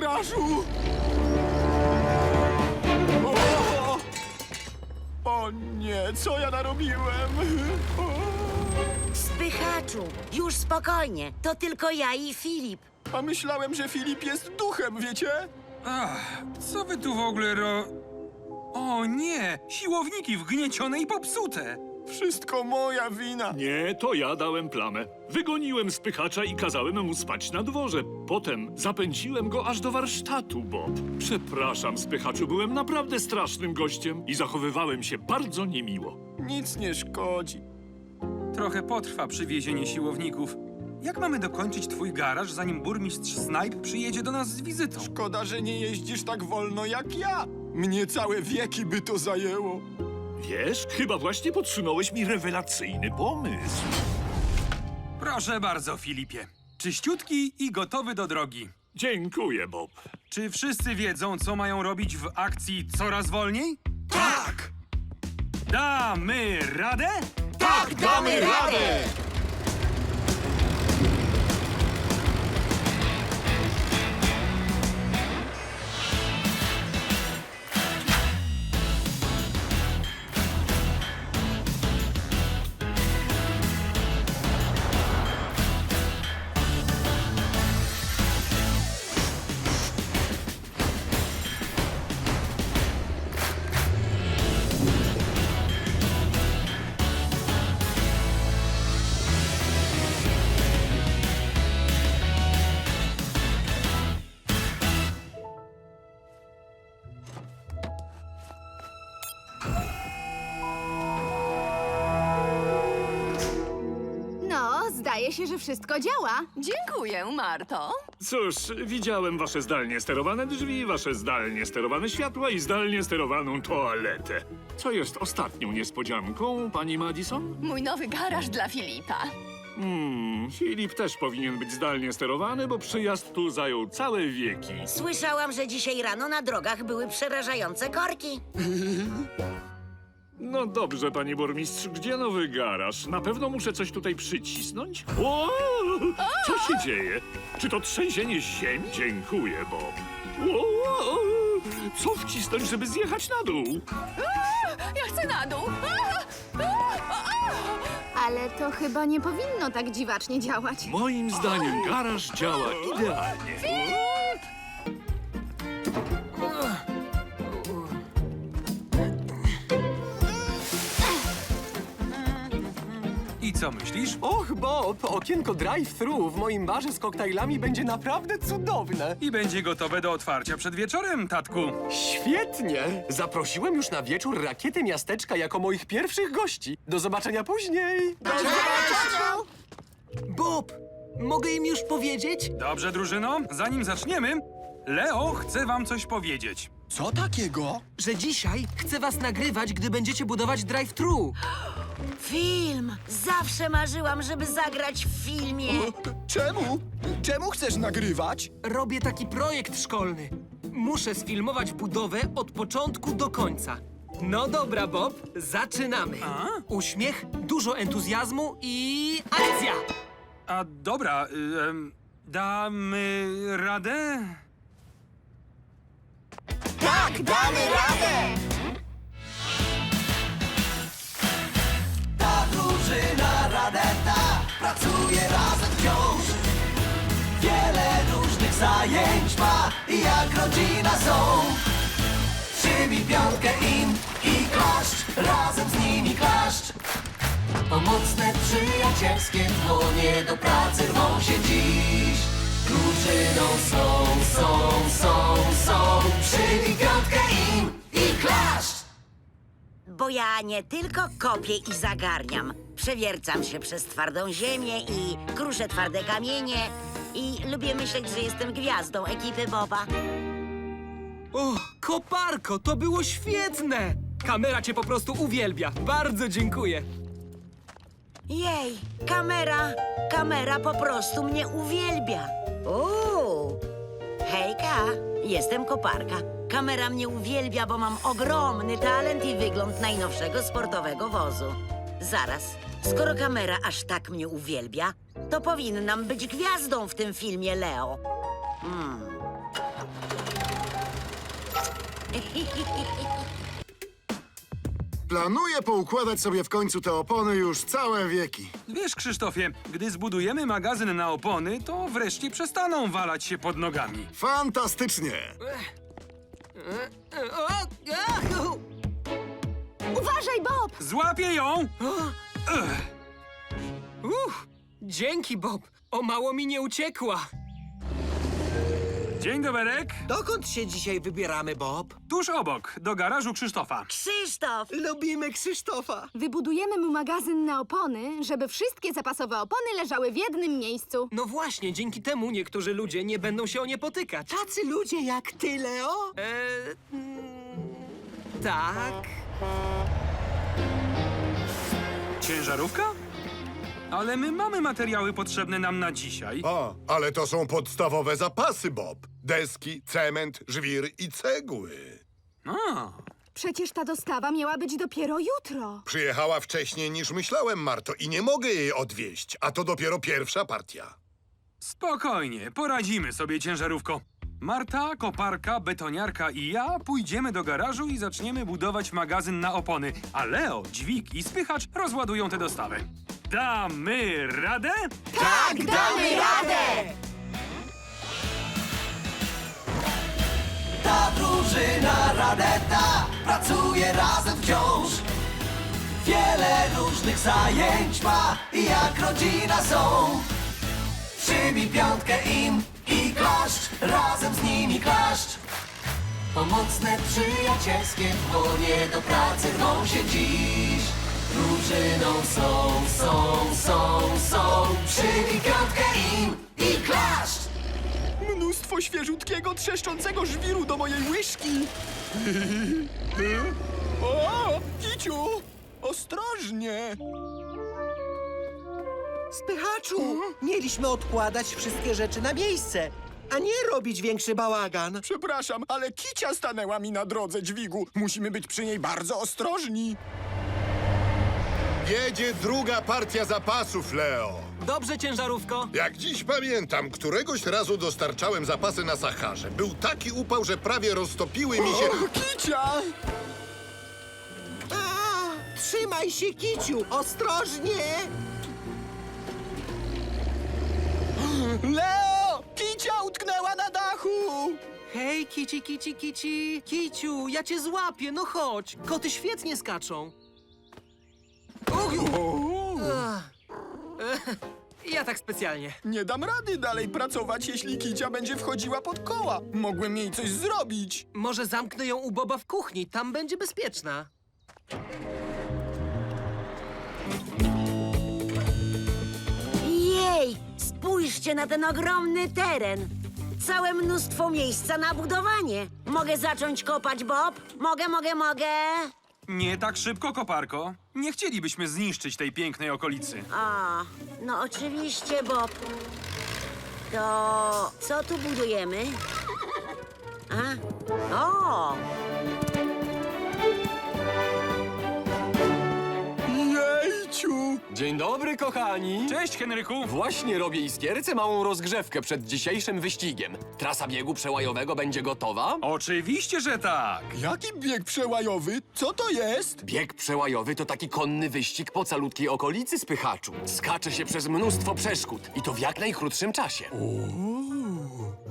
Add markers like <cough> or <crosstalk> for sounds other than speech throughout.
Garażu! O! o nie, co ja narobiłem? O! Spychaczu, już spokojnie. To tylko ja i Filip. A myślałem, że Filip jest duchem, wiecie? Ach, co wy tu w ogóle ro... O nie! Siłowniki wgniecione i popsute! Wszystko moja wina. Nie, to ja dałem plamę. Wygoniłem spychacza i kazałem mu spać na dworze. Potem zapędziłem go aż do warsztatu, Bob. Przepraszam, spychaczu, byłem naprawdę strasznym gościem i zachowywałem się bardzo niemiło. Nic nie szkodzi. Trochę potrwa przywiezienie siłowników. Jak mamy dokończyć twój garaż, zanim burmistrz Snipe przyjedzie do nas z wizytą? Szkoda, że nie jeździsz tak wolno jak ja. Mnie całe wieki by to zajęło. Wiesz, chyba właśnie podsunąłeś mi rewelacyjny pomysł. Proszę bardzo, Filipie. Czyściutki i gotowy do drogi. Dziękuję, Bob. Czy wszyscy wiedzą, co mają robić w akcji coraz wolniej? Tak! Damy radę? Tak, damy radę! Się, że wszystko działa. Dziękuję, Marto. Cóż, widziałem wasze zdalnie sterowane drzwi, wasze zdalnie sterowane światła i zdalnie sterowaną toaletę. Co jest ostatnią niespodzianką, pani Madison? Mój nowy garaż dla Filipa. Hmm, Filip też powinien być zdalnie sterowany, bo przyjazd tu zajął całe wieki. Słyszałam, że dzisiaj rano na drogach były przerażające korki. <laughs> No dobrze, panie burmistrz, gdzie nowy garaż? Na pewno muszę coś tutaj przycisnąć. O! Co się dzieje? Czy to trzęsienie ziemi? Dziękuję, Bob. O! Co wcisnąć, żeby zjechać na dół? Ja chcę na dół. Ale to chyba nie powinno tak dziwacznie działać. Moim zdaniem garaż działa idealnie. Co myślisz? Och, Bob, okienko drive-thru w moim barze z koktajlami będzie naprawdę cudowne. I będzie gotowe do otwarcia przed wieczorem, tatku. Świetnie! Zaprosiłem już na wieczór rakiety miasteczka jako moich pierwszych gości. Do zobaczenia później. Bob, mogę im już powiedzieć? Dobrze, drużyno, zanim zaczniemy, Leo chce wam coś powiedzieć. Co takiego? Że dzisiaj chcę was nagrywać, gdy będziecie budować drive-thru. Film! Zawsze marzyłam, żeby zagrać w filmie. Czemu? Czemu chcesz nagrywać? Robię taki projekt szkolny. Muszę sfilmować budowę od początku do końca. No dobra, Bob, zaczynamy. A? Uśmiech, dużo entuzjazmu i akcja! A dobra, y, em, damy radę? Tak, damy radę! Pracuje razem wciąż. Wiele różnych zajęć ma i jak rodzina są. Przybij piątkę im i klaszcz, razem z nimi klaszcz. Pomocne, przyjacielskie dłonie do pracy rwą się dziś. Drużyną są, są, są, są. Przybij piątkę. Bo ja nie tylko kopię i zagarniam. Przewiercam się przez twardą ziemię i kruszę twarde kamienie. I lubię myśleć, że jestem gwiazdą ekipy Boba. O, koparko, to było świetne! Kamera cię po prostu uwielbia. Bardzo dziękuję. Jej, kamera, kamera po prostu mnie uwielbia. Uuu, hejka, jestem koparka. Kamera mnie uwielbia, bo mam ogromny talent i wygląd najnowszego sportowego wozu. Zaraz, skoro kamera aż tak mnie uwielbia, to powinnam być gwiazdą w tym filmie Leo. <laughs> Planuję poukładać sobie w końcu te opony już całe wieki. Wiesz, Krzysztofie, gdy zbudujemy magazyn na opony, to wreszcie przestaną walać się pod nogami. Fantastycznie! E, u. Uważaj, Bob! Złapię ją! Uff, dzięki, Bob. O mało mi nie uciekła. Dzień doberek. Dokąd się dzisiaj wybieramy, Bob? Tuż obok, do garażu Krzysztofa. Krzysztof! Lubimy Krzysztofa. Wybudujemy mu magazyn na opony, żeby wszystkie zapasowe opony leżały w jednym miejscu. No właśnie, dzięki temu niektórzy ludzie nie będą się o nie potykać. Tacy ludzie jak ty, Leo? Eee, mm, tak. Ciężarówka? Ale my mamy materiały potrzebne nam na dzisiaj. O, ale to są podstawowe zapasy, Bob. Deski, cement, żwir i cegły. A, Przecież ta dostawa miała być dopiero jutro. Przyjechała wcześniej niż myślałem, Marto, i nie mogę jej odwieźć, a to dopiero pierwsza partia. spokojnie, poradzimy sobie, ciężarówko. Marta, koparka, betoniarka i ja pójdziemy do garażu i zaczniemy budować magazyn na opony, a Leo, dźwig i spychacz rozładują tę dostawę. Damy radę? Tak, damy radę! Ta drużyna Radeta pracuje razem wciąż. Wiele różnych zajęć ma i jak rodzina są. Przybij piątkę im i klaszcz, razem z nimi klaszcz. Pomocne, przyjacielskie dłonie do pracy rwą się dziś. Drużyną są, są, są, są. Przybij piątkę im i klaszcz. Mnóstwo świeżutkiego, trzeszczącego żwiru do mojej łyżki. <laughs> o, Kiciu! Ostrożnie! Spychaczu, mieliśmy odkładać wszystkie rzeczy na miejsce, a nie robić większy bałagan. Przepraszam, ale Kicia stanęła mi na drodze dźwigu. Musimy być przy niej bardzo ostrożni. Jedzie druga partia zapasów, Leo. Dobrze, ciężarówko. Jak dziś pamiętam, któregoś razu dostarczałem zapasy na Saharze. Był taki upał, że prawie roztopiły mi się... O, Kicia! A, trzymaj się, Kiciu, ostrożnie! Leo! Kicia utknęła na dachu! Hej, kici, kici, kici. Kiciu, ja cię złapię, no chodź. Koty świetnie skaczą. Ja tak specjalnie. nie dam rady dalej pracować, jeśli Kicia będzie wchodziła pod koła. Mogłem jej coś zrobić. Może zamknę ją u Boba w kuchni, tam będzie bezpieczna. Jej! Spójrzcie na ten ogromny teren! Całe mnóstwo miejsca na budowanie. Mogę zacząć kopać, Bob? Mogę, mogę, mogę. Nie tak szybko, koparko. Nie chcielibyśmy zniszczyć tej pięknej okolicy. A, no oczywiście, Bob. To co tu budujemy? A? O! Dzień dobry, kochani! Cześć, Henryku. Właśnie robię iskierce małą rozgrzewkę przed dzisiejszym wyścigiem. Trasa biegu przełajowego będzie gotowa? Oczywiście, że tak. Jaki bieg przełajowy? Co to jest? Bieg przełajowy to taki konny wyścig po calutkiej okolicy spychaczu. Skacze się przez mnóstwo przeszkód i to w jak najkrótszym czasie.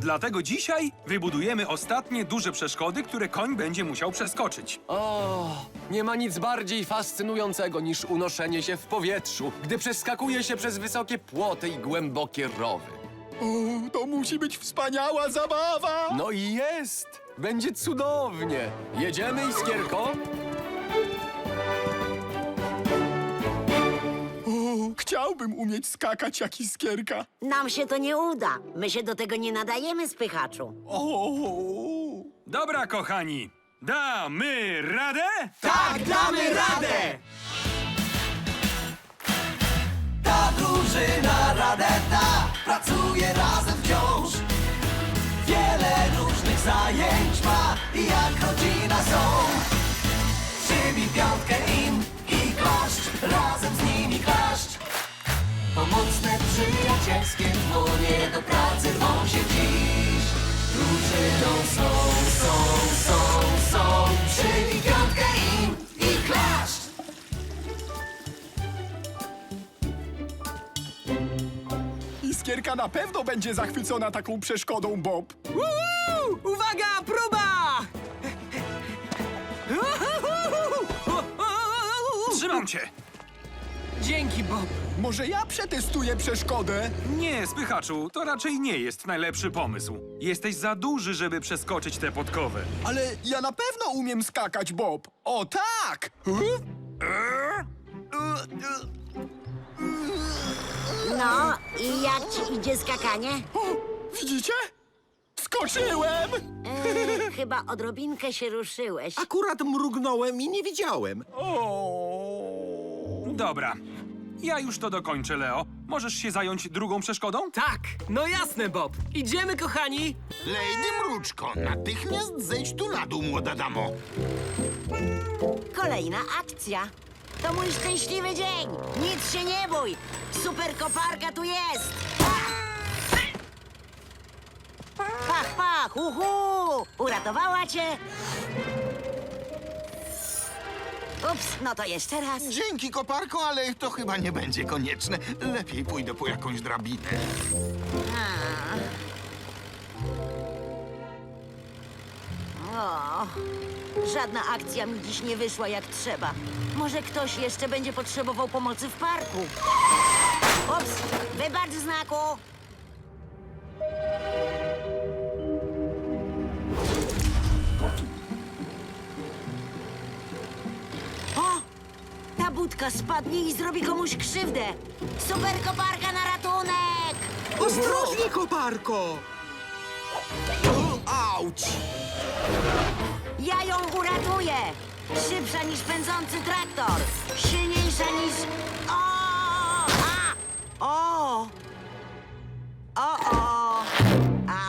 Dlatego dzisiaj wybudujemy ostatnie duże przeszkody, które koń będzie musiał przeskoczyć. O, nie ma nic bardziej fascynującego niż unoszenie się w powietrzu, gdy przeskakuje się przez wysokie płoty i głębokie rowy. O, to musi być wspaniała zabawa! No i jest! Będzie cudownie! Jedziemy, Iskierko? Chciałbym umieć skakać jak iskierka. Nam się to nie uda. My się do tego nie nadajemy, spychaczu. O, Dobra, kochani. Damy radę? Tak, damy radę! Ta drużyna Radeta pracuje razem wciąż. Wiele różnych zajęć ma i jak rodzina są. Przybij piątkę zwycięskie dłonie do pracy rwą się dziś. Drużyną są, są, są, są, przybij piątkę im i klaszcz! Iskierka na pewno będzie zachwycona taką przeszkodą, Bob. Uuu! Uwaga, próba! Uhuhu! Trzymam cię! Dzięki, Bob. Może ja przetestuję przeszkodę? Nie, spychaczu, to raczej nie jest najlepszy pomysł. Jesteś za duży, żeby przeskoczyć tę podkowę. Ale ja na pewno umiem skakać, Bob. O tak! No, i jak ci idzie skakanie? O, widzicie? Skoczyłem! E, chyba odrobinkę się ruszyłeś. Akurat mrugnąłem i nie widziałem. O. Dobra. Ja już to dokończę, Leo. Możesz się zająć drugą przeszkodą? Tak, no jasne, Bob. Idziemy, kochani. Lady Mruczko, natychmiast zejdź tu na dół, młoda damo. Kolejna akcja. To mój szczęśliwy dzień. Nic się nie bój. Super koparka tu jest. Pach, pach, uhu! Uratowała cię. Ups, no to jeszcze raz. Dzięki, koparko, ale to chyba nie będzie konieczne. Lepiej pójdę po jakąś drabinę. O, żadna akcja mi dziś nie wyszła jak trzeba. Może ktoś jeszcze będzie potrzebował pomocy w parku. Ups, wybacz znaku. Budka spadnie i zrobi komuś krzywdę. Super koparka na ratunek! Ostrożnie, koparko! Auć! Ja ją uratuję! Szybsza niż pędzący traktor! Silniejsza niż... O! A! O! O, o!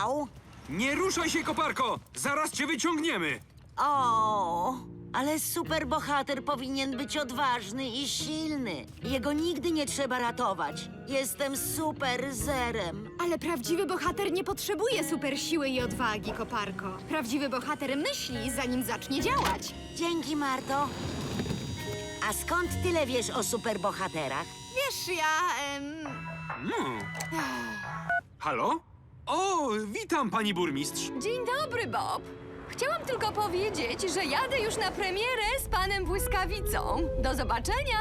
Au! Nie ruszaj się, koparko! Zaraz cię wyciągniemy! O! Ale superbohater powinien być odważny i silny. Jego nigdy nie trzeba ratować. Jestem super zerem. Ale prawdziwy bohater nie potrzebuje super siły i odwagi, koparko. Prawdziwy bohater myśli, zanim zacznie działać. Dzięki, Marto. A skąd tyle wiesz o superbohaterach? Wiesz, ja... Em... Hmm. Halo? O, witam, pani burmistrz. Dzień dobry, Bob. Chciałam tylko powiedzieć, że jadę już na premierę z panem Błyskawicą. Do zobaczenia!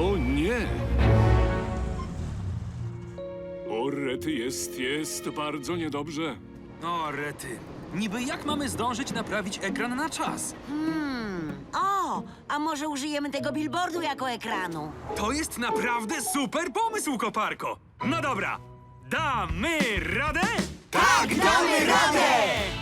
O nie! O, rety, jest, jest bardzo niedobrze. O, rety. Niby jak mamy zdążyć naprawić ekran na czas? A może użyjemy tego billboardu jako ekranu? To jest naprawdę super pomysł, koparko! No dobra, damy radę? Tak, damy radę!